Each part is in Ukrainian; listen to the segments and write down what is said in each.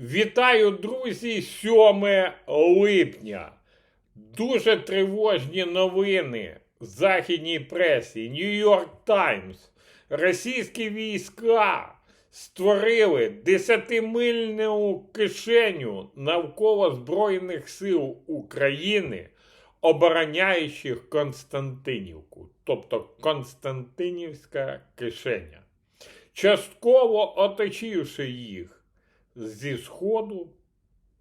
Вітаю, друзі! 7 липня. Дуже тривожні новини в західній пресі. Нью-Йорк Таймс. Російські війська створили 10-мильну кишеню навколо Збройних сил України, обороняючих Константинівку, тобто Константинівська кишеня, частково оточивши їх зі сходу,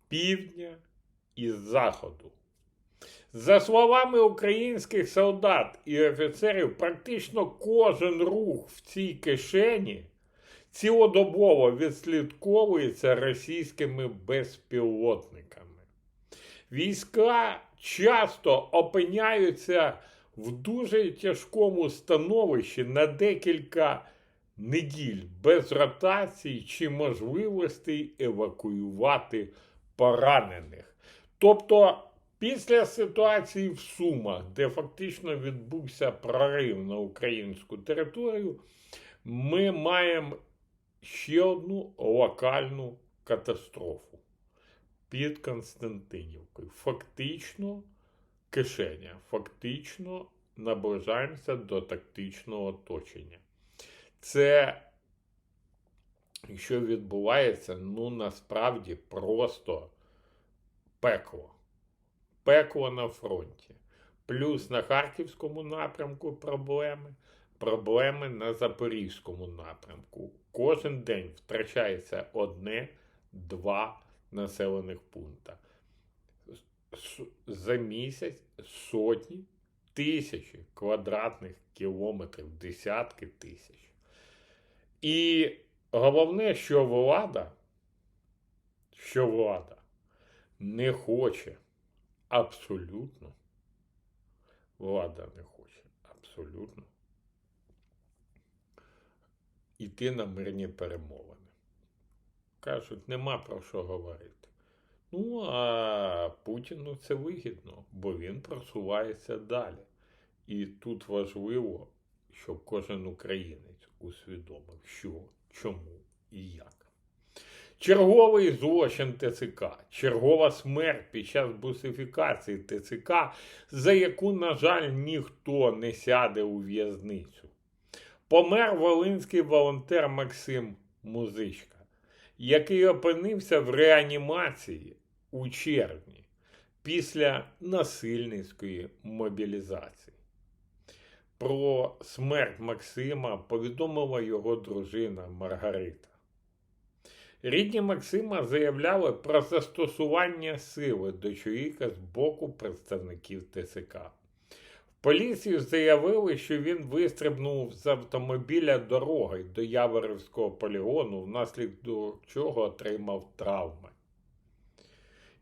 півдня і заходу. За словами українських солдат і офіцерів, практично кожен рух в цій кишені цілодобово відслідковується російськими безпілотниками. Війська часто опиняються в дуже тяжкому становищі на декілька неділь без ротацій чи можливостей евакуювати поранених. Тобто, після ситуації в Сумах, де фактично відбувся прорив на українську територію, ми маємо ще одну локальну катастрофу під Константинівкою. Фактично кишеня, фактично наближаємося до тактичного оточення. Це, що відбувається, ну насправді просто пекло. Пекло на фронті. Плюс на Харківському напрямку проблеми, проблеми на Запорізькому напрямку. Кожен день втрачається одне-два населених пункта. За місяць сотні тисячі квадратних кілометрів, десятки тисяч. І головне, що влада, що влада не хоче абсолютно, влада не хоче абсолютно йти на мирні перемовини. Кажуть, нема про що говорити. Ну, а Путіну це вигідно, бо він просувається далі. І тут важливо, щоб кожен українець усвідомив, що, чому і як. Черговий злочин ТЦК, чергова смерть під час бусифікації ТЦК, за яку, на жаль, ніхто не сяде у в'язницю. Помер волинський волонтер Максим Музичка, який опинився в реанімації у червні після насильницької мобілізації. Про смерть Максима повідомила його дружина Маргарита. Рідні Максима заявляли про застосування сили до чоловіка з боку представників ТСК. В поліції заявили, що він вистрибнув з автомобіля дорогою до Яворівського полігону, внаслідок чого отримав травми.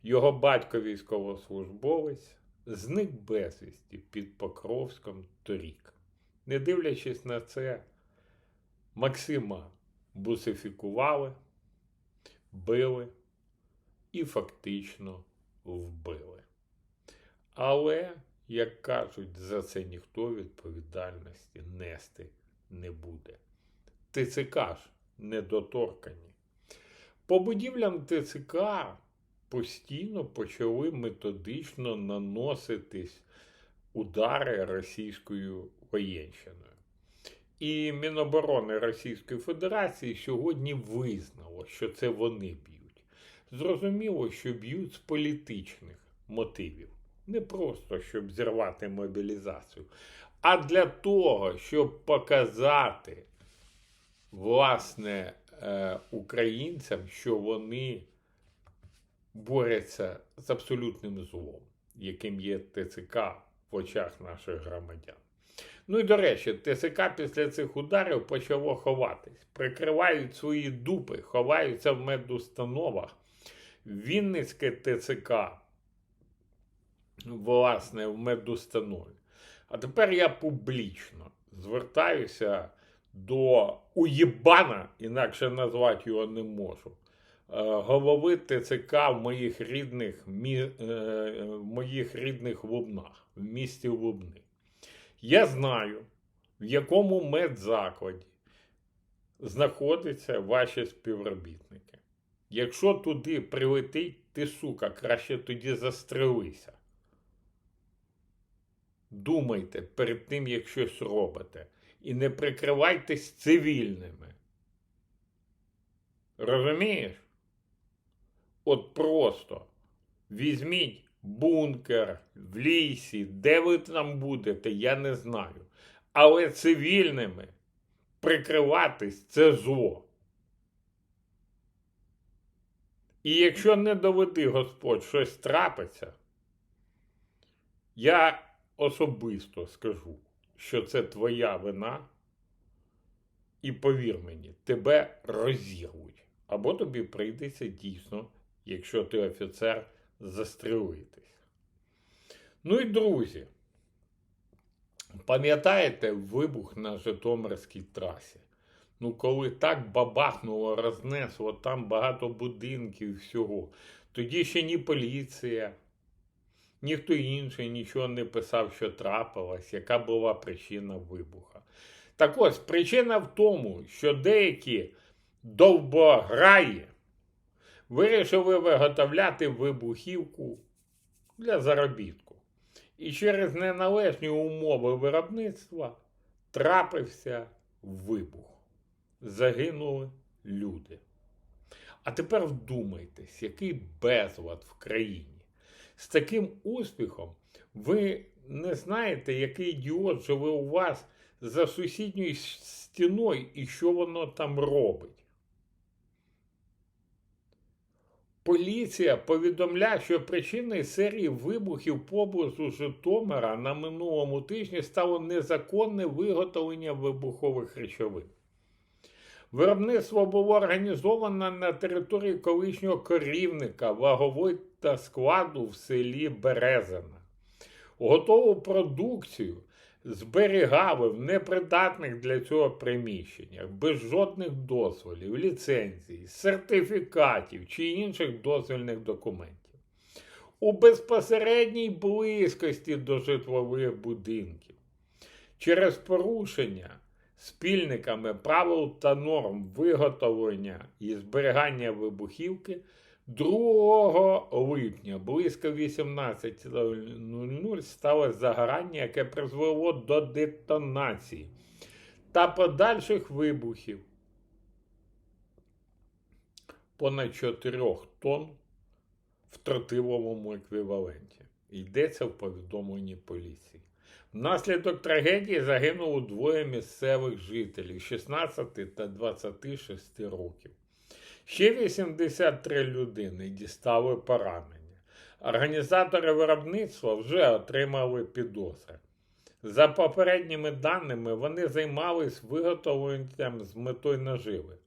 Його батько військовослужбовець зник безвісті під Покровськом торік. Не дивлячись на це, Максима бусифікували, били і фактично вбили. Але, як кажуть, за це ніхто відповідальності нести не буде. ТЦК ж недоторкані. По будівлям ТЦК постійно почали методично наноситись удари російською воєнщиною. І Міноборони Російської Федерації сьогодні визнало, що це вони б'ють. Зрозуміло, що б'ють з політичних мотивів. Не просто щоб зірвати мобілізацію, а для того, щоб показати власне е, українцям, що вони борються з абсолютним злом, яким є ТЦК в очах наших громадян. Ну і до речі, ТСК після цих ударів почало ховатись. Прикривають свої дупи, ховаються в медустановах. Вінницьке ТЦК, власне, в медустанові. А тепер я публічно звертаюся до уєбана, інакше назвати його не можу. Е, Голови ТЦК в моїх рідних, мі- е, в моїх рідних Лубнах, в місті Лубни. Я знаю, в якому медзакладі знаходяться ваші співробітники. Якщо туди прилетить, ти, сука, краще тоді застрелися. Думайте перед тим, як щось робите. І не прикривайтесь цивільними. Розумієш? От просто візьміть бункер в лісі, де ви там будете, я не знаю. Але цивільними прикриватись це зло. І якщо не доведи Господь щось трапиться, я особисто скажу, що це твоя вина, і повір мені, тебе розірвуть. Або тобі прийдеться дійсно, якщо ти офіцер, застрелитись. Ну і друзі, пам'ятаєте вибух на Житомирській трасі? Ну, коли так бабахнуло, рознесло там багато будинків і всього, тоді ще ні поліція, ніхто інший нічого не писав, що трапилось, яка була причина вибуха. Так ось, причина в тому, що деякі довбограї вирішили виготовляти вибухівку для заробітку. І через неналежні умови виробництва трапився вибух. Загинули люди. А тепер вдумайтесь, який безлад в країні. З таким успіхом ви не знаєте, який ідіот живе у вас за сусідньою стіною і що воно там робить. Поліція повідомляє, що причиною серії вибухів поблизу Житомира на минулому тижні стало незаконне виготовлення вибухових речовин. Виробництво було організовано на території колишнього корівника вагової та складу в селі Березина. Готову продукцію зберігали в непридатних для цього приміщеннях без жодних дозволів, ліцензій, сертифікатів чи інших дозвільних документів. У безпосередній близькості до житлових будинків. Через порушення спільниками правил та норм виготовлення і зберігання вибухівки 2 липня близько 18.00 сталося загорання, яке призвело до детонації та подальших вибухів понад 4 тонн в тротиловому еквіваленті. Йдеться в повідомленні поліції. Внаслідок трагедії загинуло двоє місцевих жителів 16 та 26 років. Ще 83 людини дістали поранення. Організатори виробництва вже отримали підозри. За попередніми даними, вони займались виготовленням з метою наживи.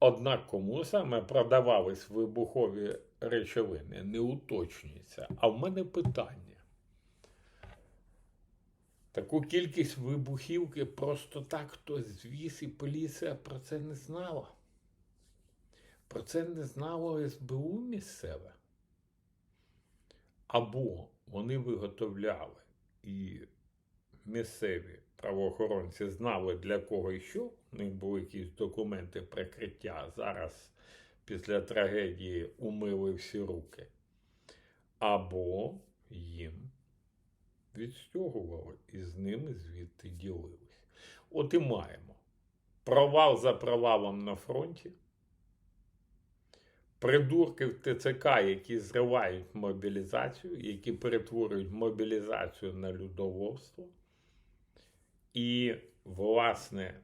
Однак кому саме продавались вибухові речовини, не уточнюється. А в мене питання. Таку кількість вибухівки просто так хтось звіз, і поліція про це не знала. Про це не знало СБУ місцеве. Або вони виготовляли і місцеві правоохоронці знали, для кого і що. У них були якісь документи прикриття. Зараз після трагедії умили всі руки. Або їм відстягували і з ними звідти ділились. От і маємо провал за провалом на фронті придурків ТЦК, які зривають мобілізацію, які перетворюють мобілізацію на людоловство. І, власне,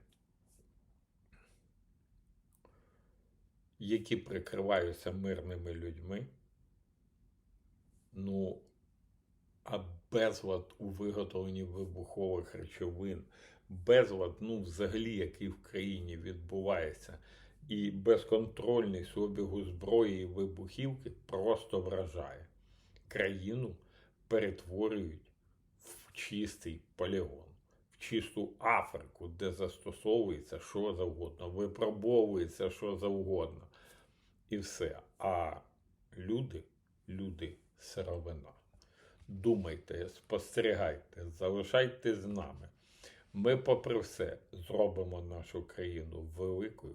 які прикриваються мирними людьми. Ну, а безлад у виготовленні вибухових речовин, безлад, ну, взагалі, який в країні відбувається і безконтрольність обігу зброї і вибухівки просто вражає. Країну перетворюють в чистий полігон, в чисту Африку, де застосовується що завгодно, випробовується що завгодно. І все. А люди, люди сировина. Думайте, спостерігайте, залишайте з нами. Ми, попри все, зробимо нашу країну великою